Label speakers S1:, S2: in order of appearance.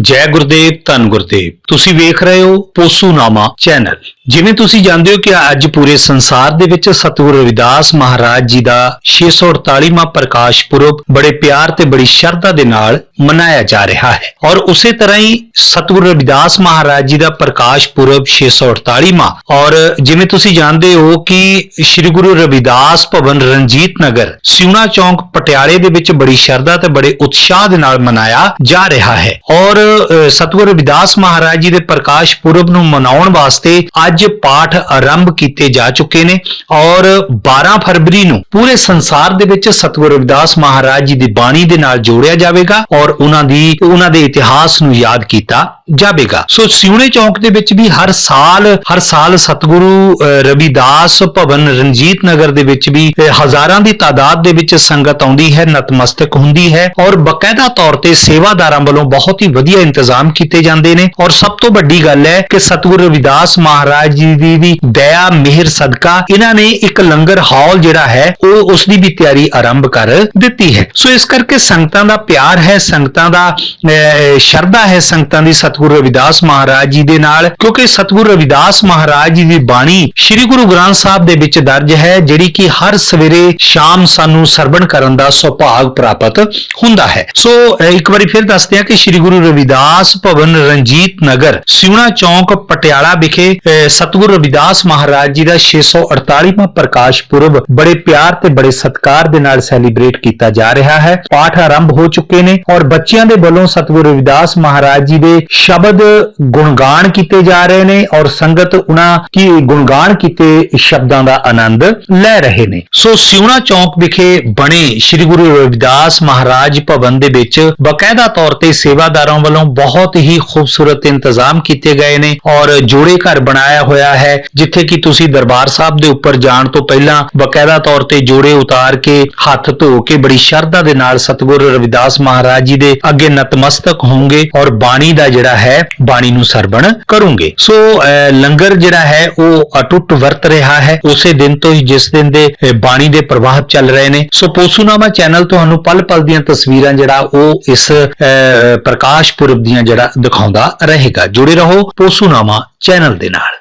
S1: ਜੈ ਗੁਰਦੇਵ ਧੰਨ ਗੁਰਦੇਵ। ਤੁਸੀਂ ਵੇਖ ਰਹੇ ਹੋ ਪੋਸੂਨਾਮਾ ਚੈਨਲ। ਜਿਵੇਂ ਤੁਸੀਂ ਜਾਣਦੇ ਹੋ ਕਿ ਅੱਜ ਪੂਰੇ ਸੰਸਾਰ ਦੇ ਵਿੱਚ ਸਤਿਗੁਰੂ ਰਵਿਦਾਸ ਮਹਾਰਾਜ ਜੀ ਦਾ 648ਵਾਂ ਪ੍ਰਕਾਸ਼ ਪੁਰਬ ਬੜੇ ਪਿਆਰ ਤੇ ਬੜੀ ਸ਼ਰਧਾ ਦੇ ਨਾਲ ਮਨਾਇਆ ਜਾ ਰਿਹਾ ਹੈ। ਔਰ ਉਸੇ ਤਰ੍ਹਾਂ ਹੀ ਸਤਿਗੁਰੂ ਰਵਿਦਾਸ ਮਹਾਰਾਜ ਜੀ ਦਾ ਪ੍ਰਕਾਸ਼ ਪੁਰਬ 648ਵਾਂ ਔਰ ਜਿਵੇਂ ਤੁਸੀਂ ਜਾਣਦੇ ਹੋ ਕਿ ਸ੍ਰੀ ਗੁਰੂ ਰਵਿਦਾਸ ਭਵਨ ਰਣਜੀਤ ਨਗਰ ਸਿਉਣਾ ਚੌਂਕ ਪਟਿਆਲੇ ਦੇ ਵਿੱਚ ਬੜੀ ਸ਼ਰਧਾ ਤੇ ਬੜੇ ਉਤਸ਼ਾਹ ਦੇ ਨਾਲ ਮਨਾਇਆ ਜਾ ਰਿਹਾ ਹੈ। ਔਰ ਸਤਿਗੁਰੂ ਰਵਿਦਾਸ ਮਹਾਰਾਜ ਜੀ ਦੇ ਪ੍ਰਕਾਸ਼ ਪੁਰਬ ਨੂੰ ਮਨਾਉਣ ਵਾਸਤੇ ਅੱਜ ਪਾਠ ਆਰੰਭ ਕੀਤੇ ਜਾ ਚੁੱਕੇ ਨੇ ਔਰ 12 ਫਰਵਰੀ ਨੂੰ ਪੂਰੇ ਸੰਸਾਰ ਦੇ ਵਿੱਚ ਸਤਿਗੁਰੂ ਰਵਿਦਾਸ ਮਹਾਰਾਜ ਜੀ ਦੀ ਬਾਣੀ ਦੇ ਨਾਲ ਜੋੜਿਆ ਜਾਵੇਗਾ ਔਰ ਉਹਨਾਂ ਦੀ ਉਹਨਾਂ ਦੇ ਇਤਿਹਾਸ ਨੂੰ ਯਾਦ ਕੀਤਾ ਜਾਵੇਗਾ। ਸੋ ਸਿਉਣੇ ਚੌਂਕ ਦੇ ਵਿੱਚ ਵੀ ਹਰ ਸਾਲ ਹਰ ਸਾਲ ਸਤਿਗੁਰੂ ਰਵਿਦਾਸ ਭਵਨ ਰਣਜੀਤ ਨਗਰ ਦੇ ਵਿੱਚ ਵੀ ਹਜ਼ਾਰਾਂ ਦੀ ਤਾਦਾਦ ਦੇ ਵਿੱਚ ਸੰਗਤ ਆਉਂਦੀ ਹੈ, ਨਤਮਸਤਕ ਹੁੰਦੀ ਹੈ ਔਰ ਬਕਾਇਦਾ ਤੌਰ ਤੇ ਸੇਵਾਦਾਰਾਂ ਵੱਲੋਂ ਬਹੁਤ ਹੀ ਵਧੀਆ ਇੰਤਜ਼ਾਮ ਕੀਤੇ ਜਾਂਦੇ ਨੇ ਔਰ ਸਭ ਤੋਂ ਵੱਡੀ ਗੱਲ ਹੈ ਕਿ ਸਤਿਗੁਰੂ ਰਵਿਦਾਸ ਮਹਾਰਾਜ ਜੀ ਦੀ ਵੀ ਦਇਆ ਮਿਹਰ ਸਦਕਾ ਇਹਨਾਂ ਨੇ ਇੱਕ ਲੰਗਰ ਹਾਲ ਜਿਹੜਾ ਹੈ ਉਹ ਉਸ ਦੀ ਵੀ ਤਿਆਰੀ ਆਰੰਭ ਕਰ ਦਿੱਤੀ ਹੈ। ਸੋ ਇਸ ਕਰਕੇ ਸੰਗਤਾਂ ਦਾ ਪਿਆਰ ਹੈ ਸੰਗਤਾਂ ਦਾ ਸ਼ਰਧਾ ਹੈ ਸੰਗਤਾਂ ਦੀ ਸਤਿਗੁਰੂ ਰਵਿਦਾਸ ਮਹਾਰਾਜ ਜੀ ਦੇ ਨਾਲ ਕਿਉਂਕਿ ਸਤਿਗੁਰੂ ਰਵਿਦਾਸ ਮਹਾਰਾਜ ਜੀ ਦੀ ਬਾਣੀ ਸ੍ਰੀ ਗੁਰੂ ਗ੍ਰੰਥ ਸਾਹਿਬ ਦੇ ਵਿੱਚ ਦਰਜ ਹੈ ਜਿਹੜੀ ਕਿ ਹਰ ਸਵੇਰੇ ਸ਼ਾਮ ਸਾਨੂੰ ਸਰਵਣ ਕਰਨ ਦਾ ਸੁਭਾਗ ਪ੍ਰਾਪਤ ਹੁੰਦਾ ਹੈ। ਸੋ ਅਹ, ਇੱਕ ਵਾਰੀ ਫਿਰ ਦੱਸਦੇ ਹਾਂ ਕਿ ਸ੍ਰੀ ਗੁਰੂ ਰਵਿਦਾਸ ਭਵਨ ਰਣਜੀਤ ਨਗਰ ਸਿਉਣਾ ਚੌਂਕ ਪਟਿਆਲਾ ਵਿਖੇ ਸਤਿਗੁਰੂ ਰਵਿਦਾਸ ਮਹਾਰਾਜ ਜੀ ਦਾ 648ਵਾਂ ਪ੍ਰਕਾਸ਼ ਪੁਰਬ ਬੜੇ ਪਿਆਰ ਤੇ ਬੜੇ ਸਤਿਕਾਰ ਦੇ ਨਾਲ ਸੈਲੀਬ੍ਰੇਟ ਕੀਤਾ ਜਾ ਰਿਹਾ ਹੈ। ਪਾਠ ਆਰੰਭ ਹੋ ਚੁੱਕੇ ਨੇ ਔਰ ਬੱਚਿਆਂ ਦੇ ਵੱਲੋਂ ਸਤਿਗੁਰੂ ਰਵਿਦਾਸ ਮਹਾਰਾਜ ਜੀ ਦੇ ਸ਼ਬਦ ਗੁਣਗਾਨ ਕੀਤੇ ਜਾ ਰਹੇ ਨੇ ਔਰ ਸੰਗਤ ਉਹਨਾਂ ਕੀ ਗੁਣਗਾਨ ਕੀਤੇ ਸ਼ਬਦਾਂ ਦਾ ਆਨੰਦ ਲੈ ਰਹੇ ਨੇ। ਸੋ ਸਿਉਣਾ ਚੌਂਕ ਵਿਖੇ ਬਣੇ ਸ੍ਰੀ ਗੁਰੂ ਰਵਿਦਾਸ ਮਹਾਰਾਜ ਭਵਨ ਦੇ ਵਿੱਚ ਬਕਾਇਦਾ ਤੌਰ ਤੇ ਸੇਵਾਦਾਰਾਂ ਵੱਲੋਂ ਬਹੁਤ ਹੀ ਖੂਬਸੂਰਤ ਇੰਤਜ਼ਾਮ ਕੀਤੇ ਗਏ ਨੇ ਔਰ ਜੋੜੇ ਘਰ ਬਣਾਇਆ ਹੋਇਆ ਹੈ ਜਿੱਥੇ ਕਿ ਤੁਸੀਂ ਦਰਬਾਰ ਸਾਹਿਬ ਦੇ ਉੱਪਰ ਜਾਣ ਤੋਂ ਪਹਿਲਾਂ ਬਕਾਇਦਾ ਤੌਰ ਤੇ ਜੋੜੇ ਉਤਾਰ ਕੇ ਹੱਥ ਧੋ ਕੇ ਬੜੀ ਸ਼ਰਧਾ ਦੇ ਨਾਲ ਸਤਿਗੁਰ ਰਵਿਦਾਸ ਮਹਾਰਾਜ ਜੀ ਦੇ ਅੱਗੇ ਨਤਮਸਤਕ ਹੋਵੋਗੇ ਔਰ ਬਾਣੀ ਦਾ ਜਿਹੜਾ ਹੈ ਬਾਣੀ ਨੂੰ ਸਰਵਣ ਕਰੋਗੇ। ਸੋ ਲੰਗਰ ਜਿਹੜਾ ਹੈ ਉਹ ਅਟੁੱਟ ਵਰਤ ਰਿਹਾ ਹੈ। ਉਸੇ ਦਿਨ ਤੋਂ ਹੀ ਜਿਸ ਦਿਨ ਦੇ ਬਾਣੀ ਦੇ ਪ੍ਰਵਾਹ ਚੱਲ ਰਹੇ ਨੇ। ਸੋ ਪੋਸੂਨਾਮਾ ਚੈਨਲ ਤੁਹਾਨੂੰ ਪਲ-ਪਲ ਦੀਆਂ ਤਸਵੀਰਾਂ ਜਿਹੜਾ ਉਹ ਇਸ ਅਹ, ਪ੍ਰਕਾਸ਼ ਪੁਰਬ ਦੀਆਂ ਜਿਹੜਾ ਦਿਖਾਉਂਦਾ ਰਹੇਗਾ। ਜੁੜੇ ਰਹੋ ਪੋਸੂਨਾਮਾ ਚੈਨਲ ਦੇ ਨਾਲ।